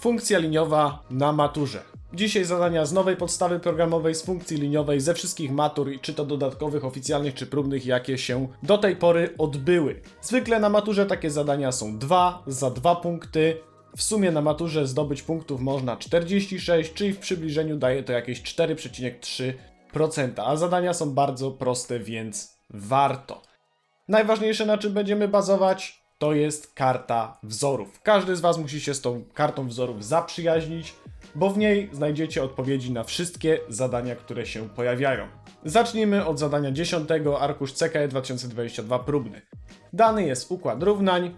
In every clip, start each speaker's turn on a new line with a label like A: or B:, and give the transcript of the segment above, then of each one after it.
A: Funkcja liniowa na maturze. Dzisiaj zadania z nowej podstawy programowej, z funkcji liniowej, ze wszystkich matur, czy to dodatkowych, oficjalnych, czy próbnych, jakie się do tej pory odbyły. Zwykle na maturze takie zadania są dwa, za dwa punkty. W sumie na maturze zdobyć punktów można 46, czyli w przybliżeniu daje to jakieś 4,3%, a zadania są bardzo proste, więc warto. Najważniejsze na czym będziemy bazować to jest karta wzorów. Każdy z Was musi się z tą kartą wzorów zaprzyjaźnić, bo w niej znajdziecie odpowiedzi na wszystkie zadania, które się pojawiają. Zacznijmy od zadania 10, arkusz CKE 2022 próbny. Dany jest układ równań,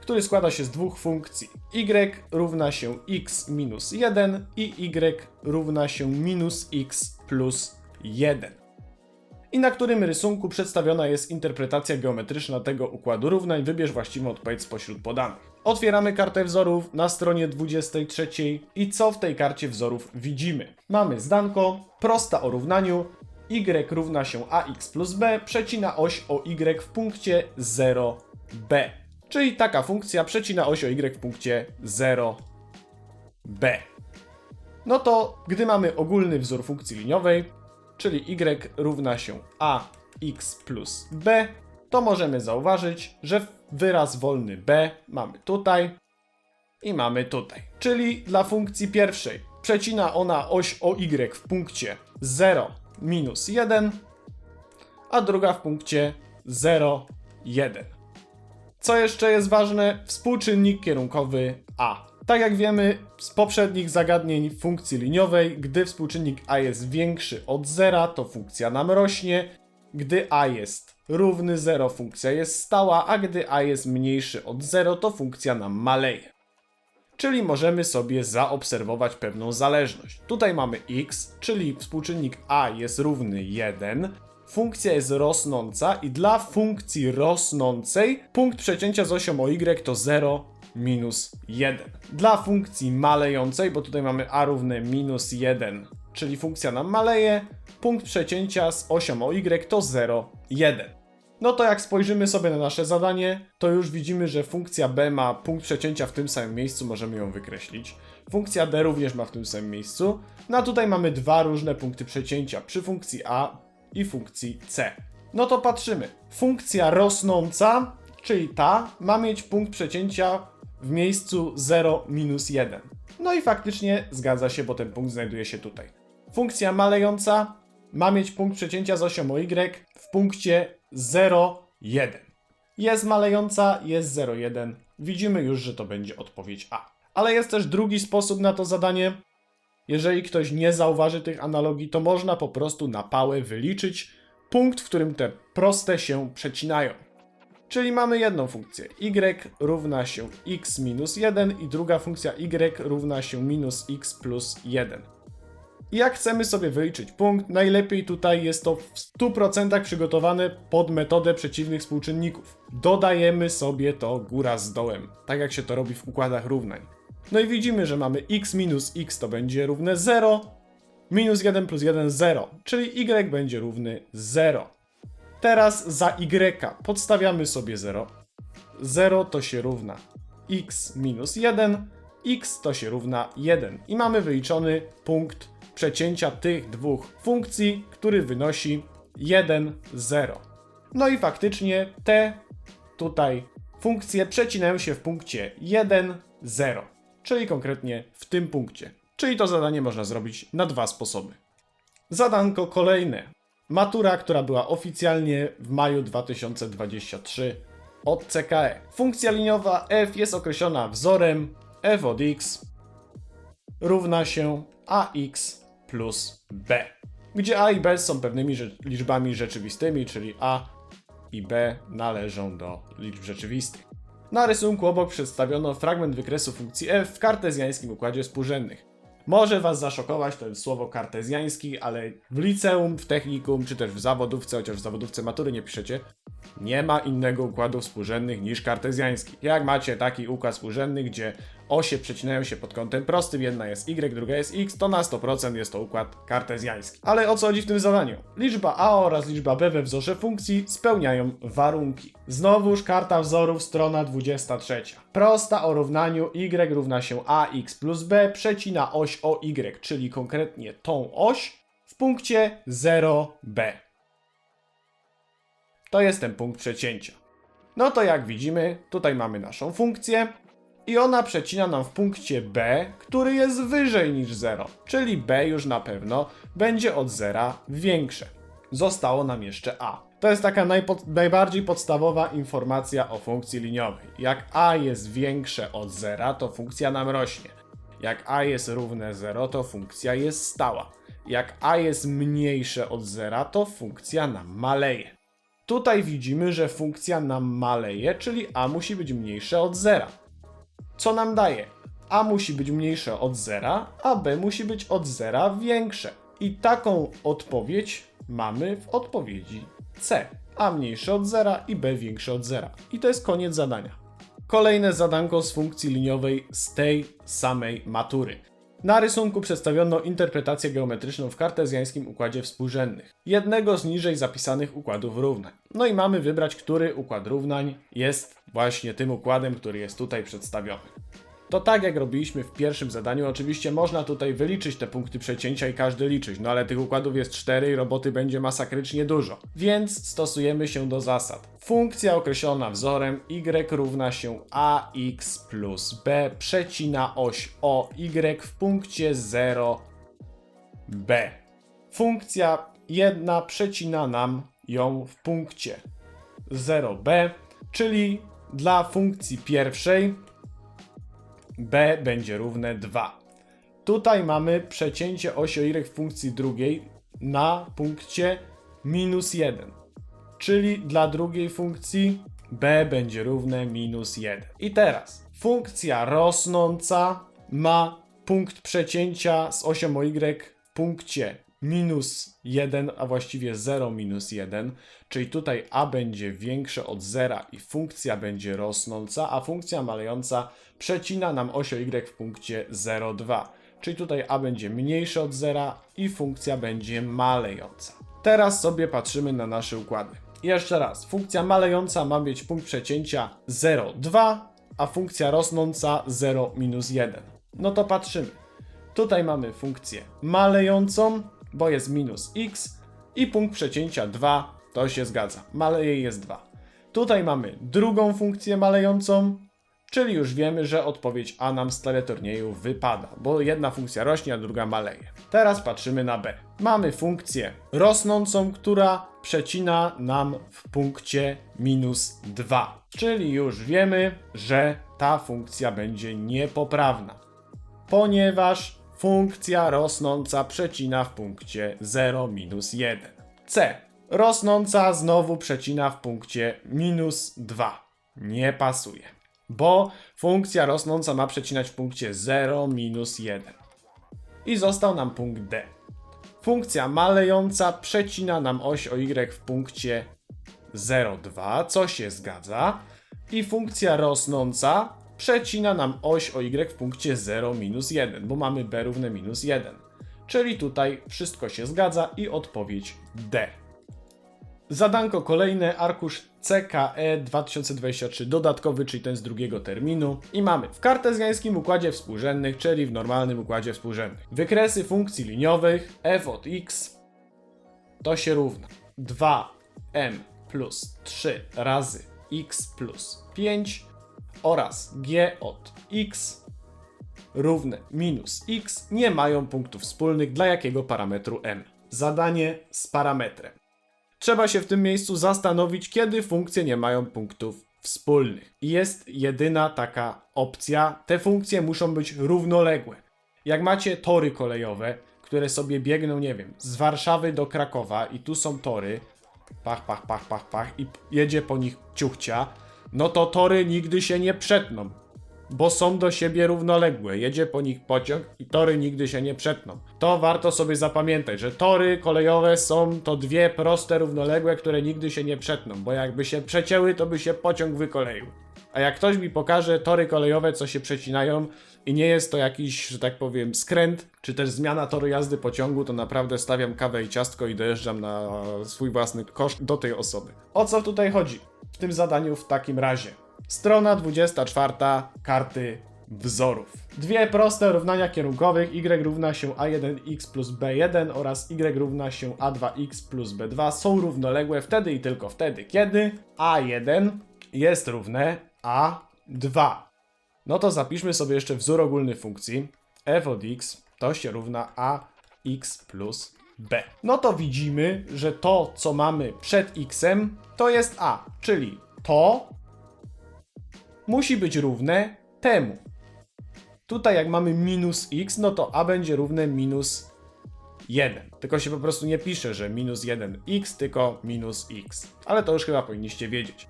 A: który składa się z dwóch funkcji. y równa się x minus 1 i y równa się minus x plus 1 i na którym rysunku przedstawiona jest interpretacja geometryczna tego układu równań. Wybierz właściwą odpowiedź spośród podanych. Otwieramy kartę wzorów na stronie 23 i co w tej karcie wzorów widzimy? Mamy zdanko, prosta o równaniu, y równa się ax plus b, przecina oś o y w punkcie 0b. Czyli taka funkcja przecina oś o y w punkcie 0b. No to gdy mamy ogólny wzór funkcji liniowej, czyli y równa się ax plus b, to możemy zauważyć, że wyraz wolny b mamy tutaj i mamy tutaj. Czyli dla funkcji pierwszej przecina ona oś o y w punkcie 0 minus 1, a druga w punkcie 0, 1. Co jeszcze jest ważne? Współczynnik kierunkowy a. Tak jak wiemy z poprzednich zagadnień funkcji liniowej, gdy współczynnik a jest większy od zera, to funkcja nam rośnie. Gdy a jest równy 0, funkcja jest stała, a gdy a jest mniejszy od 0, to funkcja nam maleje. Czyli możemy sobie zaobserwować pewną zależność. Tutaj mamy x, czyli współczynnik a jest równy 1, funkcja jest rosnąca i dla funkcji rosnącej punkt przecięcia z osią o y to 0 minus 1. Dla funkcji malejącej, bo tutaj mamy a równe minus 1, czyli funkcja nam maleje, punkt przecięcia z osią o y to 0, 1. No to jak spojrzymy sobie na nasze zadanie, to już widzimy, że funkcja b ma punkt przecięcia w tym samym miejscu, możemy ją wykreślić. Funkcja d również ma w tym samym miejscu. No a tutaj mamy dwa różne punkty przecięcia przy funkcji a i funkcji c. No to patrzymy. Funkcja rosnąca, czyli ta, ma mieć punkt przecięcia w miejscu 0 minus 1. No i faktycznie zgadza się, bo ten punkt znajduje się tutaj. Funkcja malejąca ma mieć punkt przecięcia z osią y w punkcie 0, 1. Jest malejąca, jest 0, 1. Widzimy już, że to będzie odpowiedź A. Ale jest też drugi sposób na to zadanie. Jeżeli ktoś nie zauważy tych analogii, to można po prostu na pałę wyliczyć punkt, w którym te proste się przecinają. Czyli mamy jedną funkcję y równa się x minus 1 i druga funkcja y równa się minus x plus 1. I jak chcemy sobie wyliczyć punkt, najlepiej tutaj jest to w 100% przygotowane pod metodę przeciwnych współczynników. Dodajemy sobie to góra z dołem, tak jak się to robi w układach równań. No i widzimy, że mamy x minus x to będzie równe 0, minus 1 plus 1 0, czyli y będzie równy 0. Teraz za y podstawiamy sobie 0. 0 to się równa x minus 1, x to się równa 1. I mamy wyliczony punkt przecięcia tych dwóch funkcji, który wynosi 1, 0. No i faktycznie te tutaj funkcje przecinają się w punkcie 1, 0, czyli konkretnie w tym punkcie. Czyli to zadanie można zrobić na dwa sposoby. Zadanko kolejne. Matura, która była oficjalnie w maju 2023 od CKE. Funkcja liniowa f jest określona wzorem f od x równa się ax plus b, gdzie a i b są pewnymi liczbami rzeczywistymi, czyli a i b należą do liczb rzeczywistych. Na rysunku obok przedstawiono fragment wykresu funkcji f w kartezjańskim układzie współrzędnych. Może Was zaszokować to słowo kartezjański, ale w liceum, w technikum, czy też w zawodówce, chociaż w zawodówce matury nie piszecie, nie ma innego układu współrzędnych niż kartezjański. Jak macie taki układ współrzędny, gdzie osie przecinają się pod kątem prostym, jedna jest y, druga jest x, to na 100% jest to układ kartezjański. Ale o co chodzi w tym zadaniu? Liczba a oraz liczba b we wzorze funkcji spełniają warunki. Znowuż karta wzorów, strona 23. prosta o równaniu y równa się ax plus b przecina oś o y, czyli konkretnie tą oś w punkcie 0b. To jest ten punkt przecięcia. No to jak widzimy, tutaj mamy naszą funkcję i ona przecina nam w punkcie b, który jest wyżej niż 0, czyli b już na pewno będzie od zera większe. Zostało nam jeszcze a. To jest taka najbardziej podstawowa informacja o funkcji liniowej. Jak a jest większe od zera, to funkcja nam rośnie. Jak a jest równe 0, to funkcja jest stała. Jak a jest mniejsze od zera, to funkcja nam maleje. Tutaj widzimy, że funkcja nam maleje, czyli a musi być mniejsze od zera. Co nam daje? A musi być mniejsze od zera, a b musi być od zera większe. I taką odpowiedź mamy w odpowiedzi C. A mniejsze od zera i b większe od zera. I to jest koniec zadania. Kolejne zadanko z funkcji liniowej z tej samej matury. Na rysunku przedstawiono interpretację geometryczną w kartezjańskim układzie współrzędnych, jednego z niżej zapisanych układów równań. No i mamy wybrać, który układ równań jest właśnie tym układem, który jest tutaj przedstawiony. To tak jak robiliśmy w pierwszym zadaniu, oczywiście można tutaj wyliczyć te punkty przecięcia i każdy liczyć, no ale tych układów jest 4 i roboty będzie masakrycznie dużo. Więc stosujemy się do zasad. Funkcja określona wzorem y równa się ax plus b przecina oś o y w punkcie 0 b. Funkcja jedna przecina nam ją w punkcie 0b, czyli dla funkcji pierwszej b będzie równe 2. Tutaj mamy przecięcie osi y funkcji drugiej na punkcie minus 1. Czyli dla drugiej funkcji b będzie równe minus 1. I teraz funkcja rosnąca ma punkt przecięcia z osią y w punkcie minus 1, a właściwie 0 minus 1, czyli tutaj a będzie większe od 0 i funkcja będzie rosnąca, a funkcja malejąca przecina nam oś y w punkcie 0,2, czyli tutaj a będzie mniejsze od 0 i funkcja będzie malejąca. Teraz sobie patrzymy na nasze układy. Jeszcze raz, funkcja malejąca ma mieć punkt przecięcia 0,2, a funkcja rosnąca 0 minus 1. No to patrzymy. Tutaj mamy funkcję malejącą, bo jest minus x i punkt przecięcia 2, to się zgadza. Maleje jest 2. Tutaj mamy drugą funkcję malejącą, czyli już wiemy, że odpowiedź A nam z teleturnieju wypada, bo jedna funkcja rośnie, a druga maleje. Teraz patrzymy na B. Mamy funkcję rosnącą, która przecina nam w punkcie minus 2, czyli już wiemy, że ta funkcja będzie niepoprawna, ponieważ funkcja rosnąca przecina w punkcie 0 minus 1. C. Rosnąca znowu przecina w punkcie minus 2. Nie pasuje bo funkcja rosnąca ma przecinać w punkcie 0, minus 1. I został nam punkt D. Funkcja malejąca przecina nam oś o y w punkcie 0,2, co się zgadza. I funkcja rosnąca przecina nam oś o y w punkcie 0, minus 1, bo mamy b równe minus 1. Czyli tutaj wszystko się zgadza i odpowiedź D. Zadanko kolejne, arkusz CKE 2023 dodatkowy, czyli ten z drugiego terminu. I mamy w kartezjańskim układzie współrzędnych, czyli w normalnym układzie współrzędnych. Wykresy funkcji liniowych f od x to się równa 2m plus 3 razy x plus 5 oraz g od x równe minus x nie mają punktów wspólnych dla jakiego parametru m. Zadanie z parametrem. Trzeba się w tym miejscu zastanowić, kiedy funkcje nie mają punktów wspólnych. Jest jedyna taka opcja. Te funkcje muszą być równoległe. Jak macie tory kolejowe, które sobie biegną, nie wiem, z Warszawy do Krakowa i tu są tory, pach, pach, pach, pach, pach i jedzie po nich ciuchcia, no to tory nigdy się nie przetną bo są do siebie równoległe. Jedzie po nich pociąg i tory nigdy się nie przetną. To warto sobie zapamiętać, że tory kolejowe są to dwie proste równoległe, które nigdy się nie przetną, bo jakby się przecięły, to by się pociąg wykoleił. A jak ktoś mi pokaże tory kolejowe, co się przecinają i nie jest to jakiś, że tak powiem, skręt, czy też zmiana toru jazdy pociągu, to naprawdę stawiam kawę i ciastko i dojeżdżam na swój własny koszt do tej osoby. O co tutaj chodzi w tym zadaniu w takim razie? Strona 24 karty wzorów. Dwie proste równania kierunkowych y równa się a1x plus b1 oraz y równa się a2x plus b2 są równoległe wtedy i tylko wtedy, kiedy a1 jest równe a2. No to zapiszmy sobie jeszcze wzór ogólny funkcji f od x to się równa ax plus b. No to widzimy, że to, co mamy przed xem, to jest a, czyli to musi być równe temu. Tutaj jak mamy minus x, no to a będzie równe minus 1. Tylko się po prostu nie pisze, że minus 1x, tylko minus x. Ale to już chyba powinniście wiedzieć.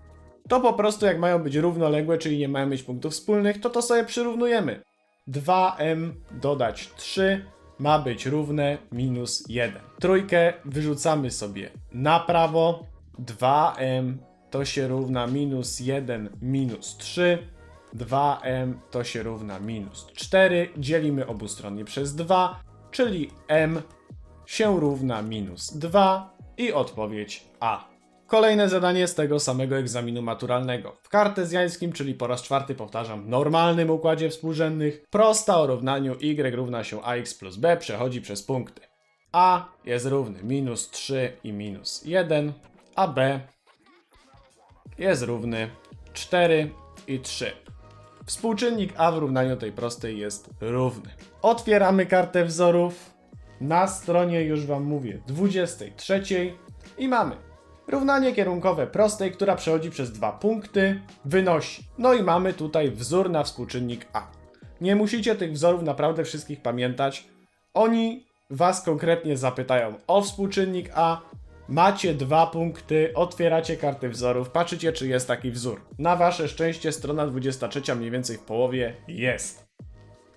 A: To po prostu jak mają być równoległe, czyli nie mają mieć punktów wspólnych, to to sobie przyrównujemy. 2m dodać 3 ma być równe minus 1. Trójkę wyrzucamy sobie na prawo. 2m to się równa minus 1 minus 3. 2m to się równa minus 4. Dzielimy obustronnie przez 2, czyli m się równa minus 2 i odpowiedź A. Kolejne zadanie z tego samego egzaminu maturalnego. W kartezjańskim, czyli po raz czwarty powtarzam, normalnym układzie współrzędnych, prosta o równaniu y równa się ax plus b przechodzi przez punkty. a jest równy minus 3 i minus 1, a b jest równy 4 i 3. Współczynnik a w równaniu tej prostej jest równy. Otwieramy kartę wzorów. Na stronie już Wam mówię 23 i mamy równanie kierunkowe prostej, która przechodzi przez dwa punkty, wynosi. No i mamy tutaj wzór na współczynnik a. Nie musicie tych wzorów naprawdę wszystkich pamiętać. Oni Was konkretnie zapytają o współczynnik a. Macie dwa punkty, otwieracie karty wzorów, patrzycie czy jest taki wzór. Na Wasze szczęście strona 23 mniej więcej w połowie jest.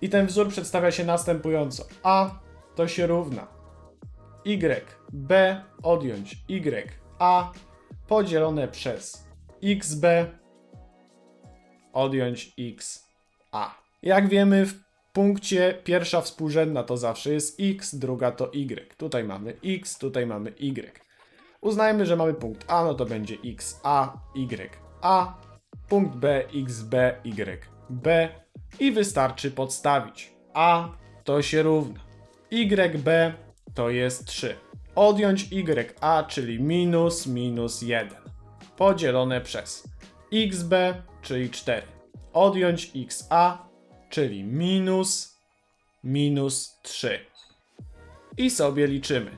A: I ten wzór przedstawia się następująco. A to się równa y, b odjąć y, a podzielone przez xb odjąć x a. Jak wiemy w punkcie pierwsza współrzędna to zawsze jest x, druga to y. Tutaj mamy x, tutaj mamy y. Uznajmy, że mamy punkt a, no to będzie x a, y a, punkt b, x b, y b i wystarczy podstawić. a to się równa YB to jest 3. Odjąć YA, czyli minus minus 1. Podzielone przez XB, czyli 4. Odjąć XA, czyli minus minus 3. I sobie liczymy.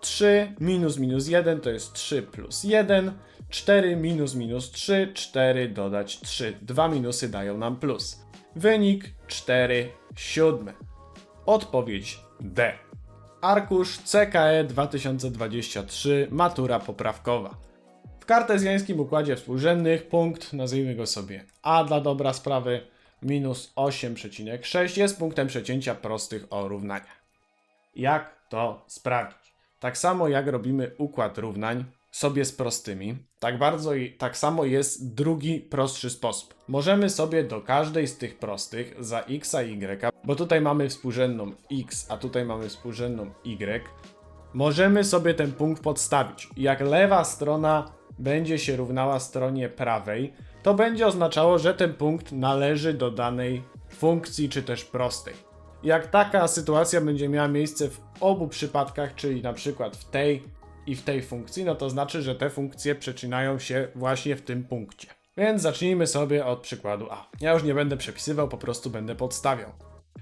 A: 3 minus minus 1 to jest 3 plus 1. 4 minus minus 3, 4 dodać 3. Dwa minusy dają nam plus. Wynik 4 siódme. Odpowiedź D. Arkusz CKE 2023, matura poprawkowa. W kartezjańskim układzie współrzędnych punkt, nazwijmy go sobie A dla dobra sprawy, minus 8,6 jest punktem przecięcia prostych o równania. Jak to sprawdzić? Tak samo jak robimy układ równań sobie z prostymi, tak bardzo tak samo jest drugi prostszy sposób. Możemy sobie do każdej z tych prostych za x a y, bo tutaj mamy współrzędną x, a tutaj mamy współrzędną y, możemy sobie ten punkt podstawić. Jak lewa strona będzie się równała stronie prawej, to będzie oznaczało, że ten punkt należy do danej funkcji czy też prostej. Jak taka sytuacja będzie miała miejsce w obu przypadkach, czyli na przykład w tej i w tej funkcji, no to znaczy, że te funkcje przecinają się właśnie w tym punkcie. Więc zacznijmy sobie od przykładu A. Ja już nie będę przepisywał, po prostu będę podstawiał.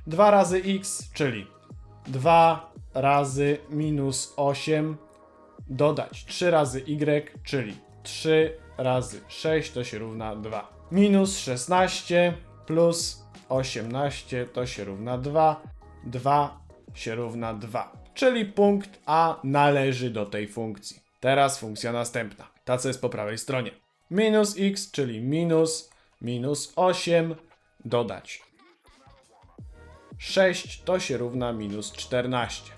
A: 2 razy x, czyli 2 razy minus 8 dodać 3 razy y, czyli 3 razy 6 to się równa 2. Minus 16 plus 18 to się równa 2. 2 się równa 2 czyli punkt A należy do tej funkcji. Teraz funkcja następna, ta co jest po prawej stronie. Minus x, czyli minus, minus 8, dodać 6 to się równa minus 14.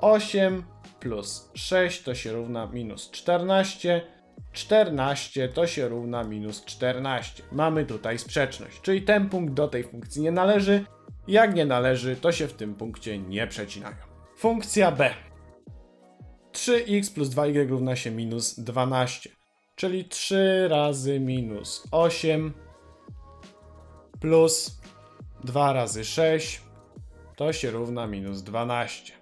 A: 8 plus 6 to się równa minus 14. 14 to się równa minus 14. Mamy tutaj sprzeczność, czyli ten punkt do tej funkcji nie należy. Jak nie należy, to się w tym punkcie nie przecinają. Funkcja b. 3x plus 2y równa się minus 12. czyli 3 razy minus 8 plus 2 razy 6 to się równa minus 12.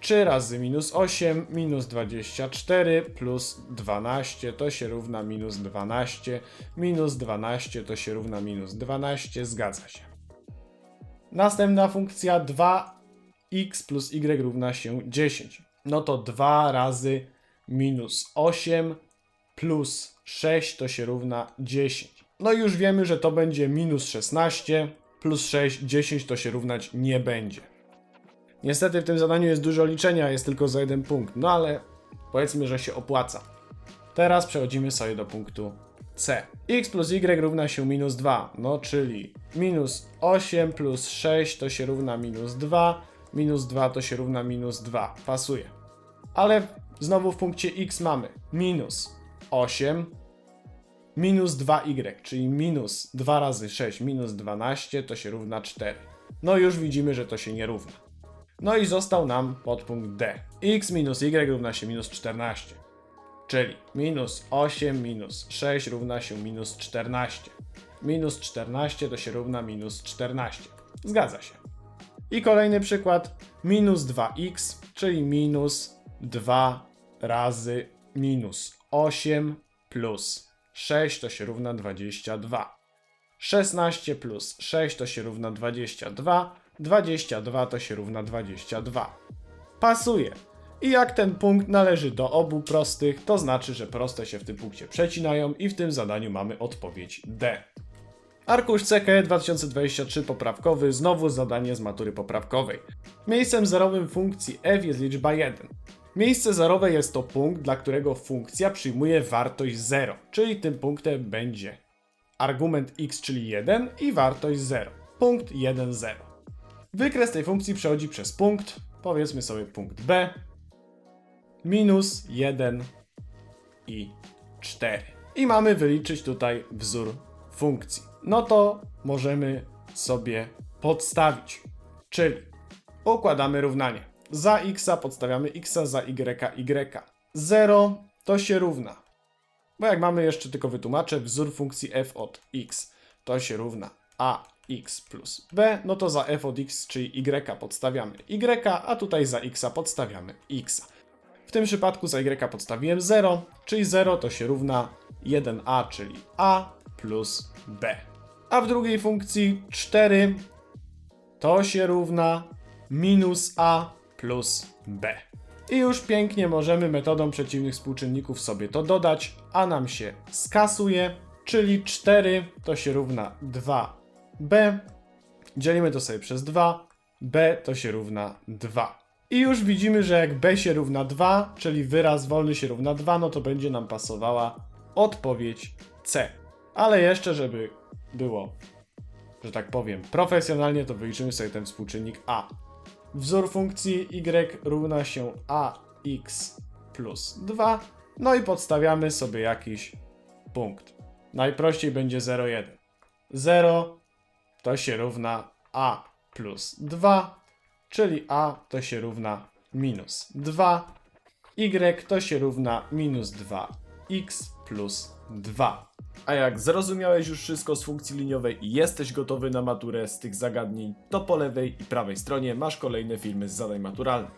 A: 3 razy minus 8 minus 24 plus 12 to się równa minus 12. Minus 12 to się równa minus 12. Zgadza się. Następna funkcja 2x plus y równa się 10. No to 2 razy minus 8 plus 6 to się równa 10. No i już wiemy, że to będzie minus 16 plus 6, 10 to się równać nie będzie. Niestety w tym zadaniu jest dużo liczenia, jest tylko za jeden punkt, no ale powiedzmy, że się opłaca. Teraz przechodzimy sobie do punktu C. x plus y równa się minus 2, no czyli minus 8 plus 6 to się równa minus 2, minus 2 to się równa minus 2. Pasuje. Ale znowu w punkcie x mamy minus 8, minus 2y, czyli minus 2 razy 6 minus 12 to się równa 4. No już widzimy, że to się nie równa. No i został nam podpunkt D. x minus y równa się minus 14. Czyli minus 8 minus 6 równa się minus 14. Minus 14 to się równa minus 14. Zgadza się. I kolejny przykład. Minus 2x, czyli minus 2 razy minus 8 plus 6 to się równa 22. 16 plus 6 to się równa 22. 22 to się równa 22. Pasuje. I jak ten punkt należy do obu prostych, to znaczy, że proste się w tym punkcie przecinają i w tym zadaniu mamy odpowiedź D. Arkusz CKE 2023 poprawkowy, znowu zadanie z matury poprawkowej. Miejscem zerowym funkcji f jest liczba 1. Miejsce zerowe jest to punkt, dla którego funkcja przyjmuje wartość 0, czyli tym punktem będzie argument x, czyli 1 i wartość 0. Punkt 1, 0. Wykres tej funkcji przechodzi przez punkt, powiedzmy sobie punkt b, minus 1 i 4. I mamy wyliczyć tutaj wzór funkcji. No to możemy sobie podstawić, czyli układamy równanie. Za x podstawiamy x, za y y. 0 to się równa. Bo jak mamy jeszcze tylko wytłumaczę, wzór funkcji f od x to się równa ax plus b, no to za f od x, czyli y podstawiamy y, a tutaj za x podstawiamy x. W tym przypadku za y podstawiłem 0, czyli 0 to się równa 1a, czyli a plus b. A w drugiej funkcji 4 to się równa minus a plus b. I już pięknie możemy metodą przeciwnych współczynników sobie to dodać, a nam się skasuje, czyli 4 to się równa 2b. Dzielimy to sobie przez 2, b to się równa 2. I już widzimy, że jak b się równa 2, czyli wyraz wolny się równa 2, no to będzie nam pasowała odpowiedź C. Ale jeszcze, żeby było, że tak powiem, profesjonalnie, to wyliczymy sobie ten współczynnik a. Wzór funkcji y równa się ax plus 2, no i podstawiamy sobie jakiś punkt. Najprościej będzie 0,1. 0 to się równa a plus 2, czyli a to się równa minus 2, y to się równa minus 2x plus 2. A jak zrozumiałeś już wszystko z funkcji liniowej i jesteś gotowy na maturę z tych zagadnień, to po lewej i prawej stronie masz kolejne filmy z zadań maturalnych.